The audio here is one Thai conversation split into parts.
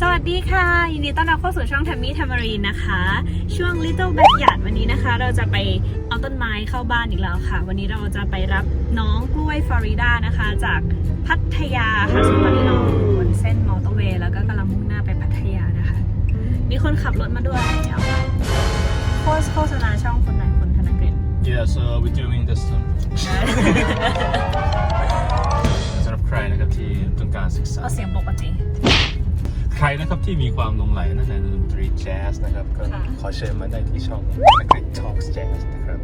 สวัสดีค่ะ ยินดีต้อนรับเข้าสู่ช่อง t ทมมี่ t ทม r รีนนะคะ ช่วง Little Backyard วันนี้นะคะ เราจะไปเอาต้นไม้เข้าบ้านอีกแล้วค่ะ วันนี้เราจะไปรับน้องกล้วยฟลอริดานะคะ จากพัทยาค่ะซึ่งตอนนี้เราอยู่บนเส้นมอเตอร์เวย์แล้วก็กำลังมุ่งหน้าไปพัทยานะคะ มีคนขับรถมาด้วยเอาโฆษโฆษณาช่องคนไหนคนธนกฤษ Yes, uh, we're doing this um, สำหรับใครนะครับที่ต้องการศึกษาก็เสียงปกติ ใครนะครับที่มีความหลงใหลนั่นในดนตรีแจ๊สนะครับก็ค่ะ ขอเชิญมาได้ที่ช่อง Electric Talks Jazz นะครับ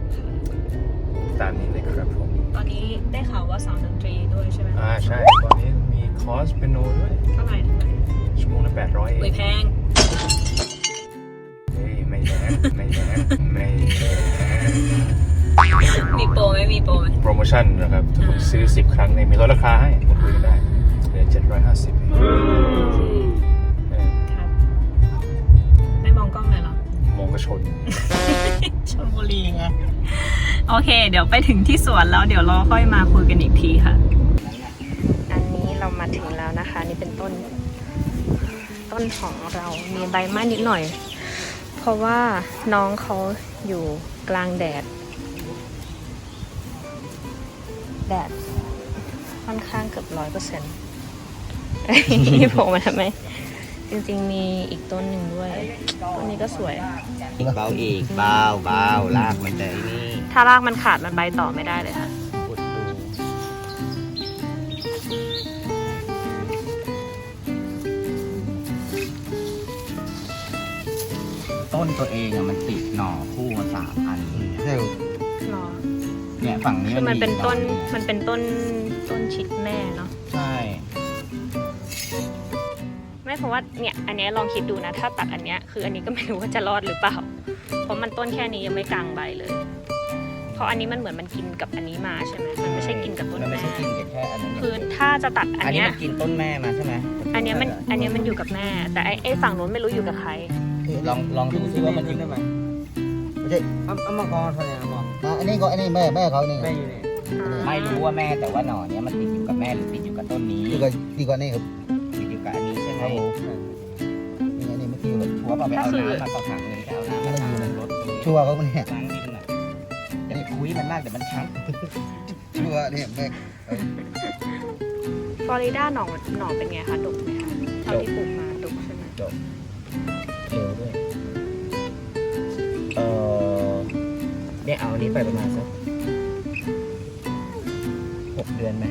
ตามนี้เลยครับผมตอนนี้ได้ข่าวว่าสอนดนตรีด้วยใช่ไหมอ่าใช่ตอนนี้มีคอร์สเปียโนด้วย เท่าไหร่เท่าไหร่ชั่วโมงละ800เออุ้ยงแพง เฮ้ยไม่แย่ไม่แย่ไม่แย่มีโปรไหมมีโปรไหม โปรโมชั่นนะครับถ้าคุณอ่าซื้อ 10 ครั้งเนี่ยมีลดราคาให้มาคุยกันได้เหลือ750เองเมองกระชน ชลบุรีไง โอเค เดี๋ยวไปถึงที่สวนแล้วเดี๋ยวเราค่อยมาคุยกันอีกทีค่ะ อันนี้เรามาถึงแล้วนะคะ นี่เป็นต้น ต้นของเรามีใบไม้นิดหน่อย เพราะว่าน้องเขาอยู่กลางแดด แดดค่อนข้างเกือบร้อยเปอร์เซ็นต์นี่โผล่มาทำไม จริงๆมีอีกต้นหนึ่งด้วย ต้นนี้ก็สวยเบาอีกเบาเบาลากมันเลยนี่ถ้ารากมันขาดมันใบต่อไม่ได้เลยค่ะกดดูต้นตัวเองอะมันติดหน่อคู่มาสามอันใช่ครับหรอเนี่ยฝั่งนี้คืมัอนมันเป็นต้นมีมันเป็นต้นต้นชิดแม่เนาะ ไม่เพราะว่าเนี่ยอันเนี้ยลองคิดดูนะ ถ้าตัดอันเนี้ยคืออันนี้ก็ไม่รู้ว่าจะรอดหรือเปล่า เพราะมันต้นแค่นี้ยังไม่กลางใบเลย เพราะอันนี้มันเหมือนมันกินกับอันนี้มาใช่ไหมมันไม่ใช่กินกับต้นมันไม่แม่ใช่กินแค่อันนั้นคือถ้าจะตัดอันอันนี้เนี้ยมันกินต้นแม่มาใช่ไหมอันเนี้ยมันอันเนี้ยมันอยู่กับแม่ แต่ไอ้ไอ้ฝั่งนู้นไม่รู้อยู่กับใคร ลองลองดูซิว่ามันอยู่ไม่ใช่เอาเอามากรเท่านี้นะบอกอะอันนี้ก็อันนี้แม่แม่เขานี่แม่อยู่นี่ไม่รู้ว่าแม่แต่ว่าหน่อเนี้ยมันติดอยู่กับแม่หรือติดอยู่กับต้นนี้ ดีกว่าดีกว่านี่ครับติดอยู่กับอันนี้ ใช่ไหมนี่อันนี้ไม่คิวเลยชัวร์เปล่าไปเอาน้ำมาต่อถังเลยไปเอาน้ำมาสาดรถชัวร์เขาเนี่ยล้างดินอะอย่าไปคุยมันมากเดี๋ยวมันช้ำชัวร์เนี่ยแม่ฟลอริดาหนองหนองเป็นไงคะดกไหมคะเท่าที่ปลูกมาดกใช่ไหมเร็วด้วยเออเนี่ยเอาอันนี้ไปประมาณสักหกเดือนไหม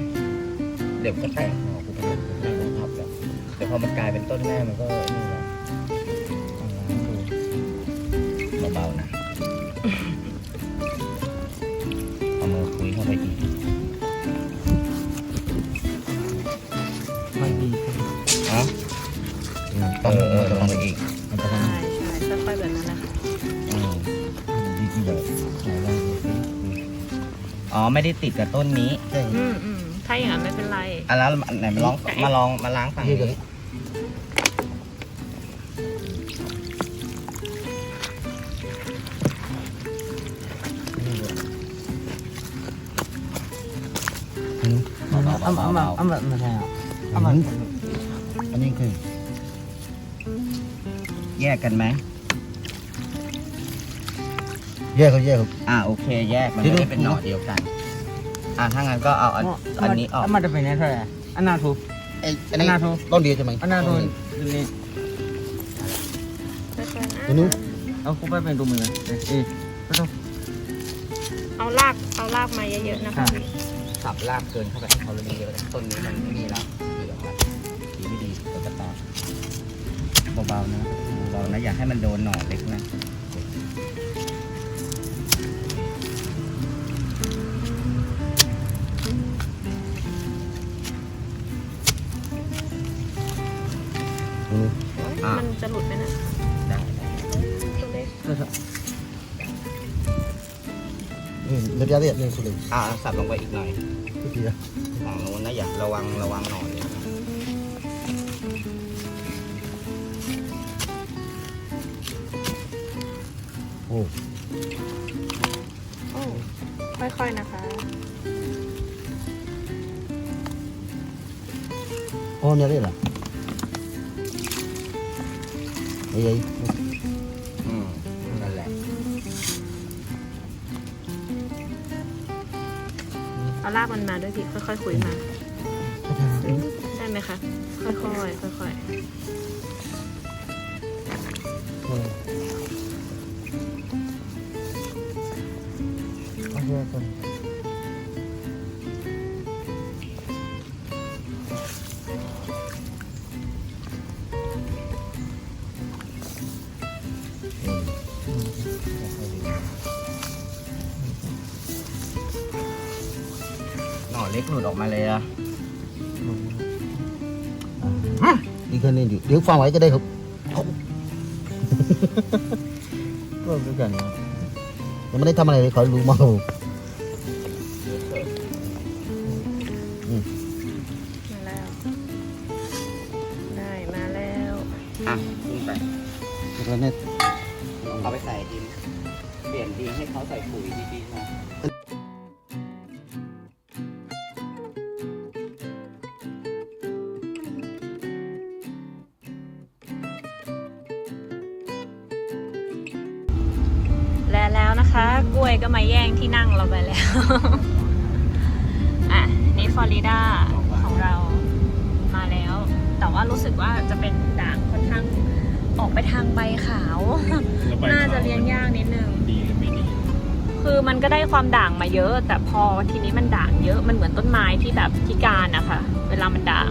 เดี๋ยวก็แตกหน่อกูไปไม่ต้ องทับแล้วแต่พอมันกลายเป็นต้นแม่มันก็นี่แหละเอาล้างดูเบาๆนะเอามือคุยเข้าไปอีกไม่ดีเอ้าเออเออลงไปอีกมันจะใช่ใช่ค่อยๆแบบนั้นนะคะอืมดีที่แบบไหนลองดูสิอ๋อไม่ได้ติดกับต้นนี้ใช่อืมอืมถ้าอย่างนั้นไม่เป็นไร อะแล้วไหนมาลองมาลองมาล้างฝั่งดีนี้ กว่านี้เอามาเอามาเอามาเอามาไม่ใช่อะอันนี้อันนี้คือ แยกกันไหมแยกเขาแยกครับอ่าโอเค แยกมันที่ไม่ดูได้เป็นหน่อเดียวกัน อ่าถ้างั้นก็เอาอันอันนี้ออกเอามาจะเป็นเท่าไหร่อันนาทูไอ้อันอันี้นนาทูต้นเดียวใช่ไหมอันนาทูนี่ตัวนู้น เอาคู่ไปเป็นตัวมือเลยเอ๊ะไม่ต้อง เอารากเอารากมาเยอะๆนะคะค่ะ สับรากเกินเข้าไปให้เขาเลยดีต้นนี้มันไม่มีแล้วดีหรอกครับดีไม่ดีตัวกระต่ายเบาๆนะเบาๆนะอย่าให้มันโดนหน่อเล็กนะมันจะหลุดไหมนะได้ตัวเล็กนี่เดี๋ยวเดี๋ยวเดี๋ยวสุดเลยอ่าสับลงไปอีกหน่อย ทุกทีนะฝั่งโน้นนะอย่าระวังระวังหน่อยนะโอ้โอ้ค่อยๆนะคะโอ้เนี่ยได้เหรอ Ấy ấy. อื เอาลากมันมาด้วยพี่ค่อยๆคุยมา ได้ไหมคะค่อยๆค่อยโอเคคน กหลุดออกมาเลยอะ Đi khen lên đi. Nếu pha máy cái đây không? ก็รู้จักนะ Em mới thăm này khỏi lù màu. ๆมาแล้ว ได้มาแล้วอะขึ้นไป Rồi này. เอาไปใส่ดิน เปลี่ยนดินให้เขาใส่ปุ๋ยดีๆนะ นะคะ กล้วยก็มาแย่งที่นั่งเราไปแล้ว อะ นี่ฟลอริดาของเรามาแล้ว แต่ว่ารู้สึกว่าจะเป็นด่างค่อนข้างออกไปทางใบขาวแล้วใบน่าจะขวเลี้ยงยากนิดนึง ดีหรือไม่ดี คือมันก็ได้ความด่างมาเยอะ แต่พอทีนี้มันด่างเยอะ มันเหมือนต้นไม้ที่แบบพิการนะคะเวลามันด่าง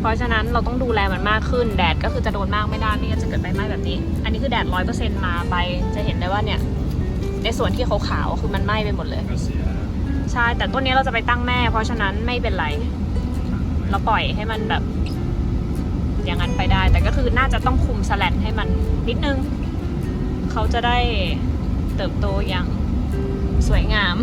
เพราะฉะนั้นเราต้องดูแลมันมากขึ้น แดดก็คือจะโดนมากไม่ได้ไม่งั้นจะเกิดใบไหม้แบบนี้ อันนี้คือแดดร้อยเปอร์เซ็นมาใบ จะเห็นได้ว่าเนี่ย ในส่วนที่ขาวๆคือมันไหม้ไปหมดเลยก็เสียใช่แต่ต้นนี้เราจะไปตั้งแม่ เพราะฉะนั้นไม่เป็นไร เราปล่อยให้มันแบบ อย่างนั้นไปได้ แต่ก็คือน่าจะต้องคุมสแลนให้มันนิดนึง เขาจะได้เติบโตอย่างสวยงาม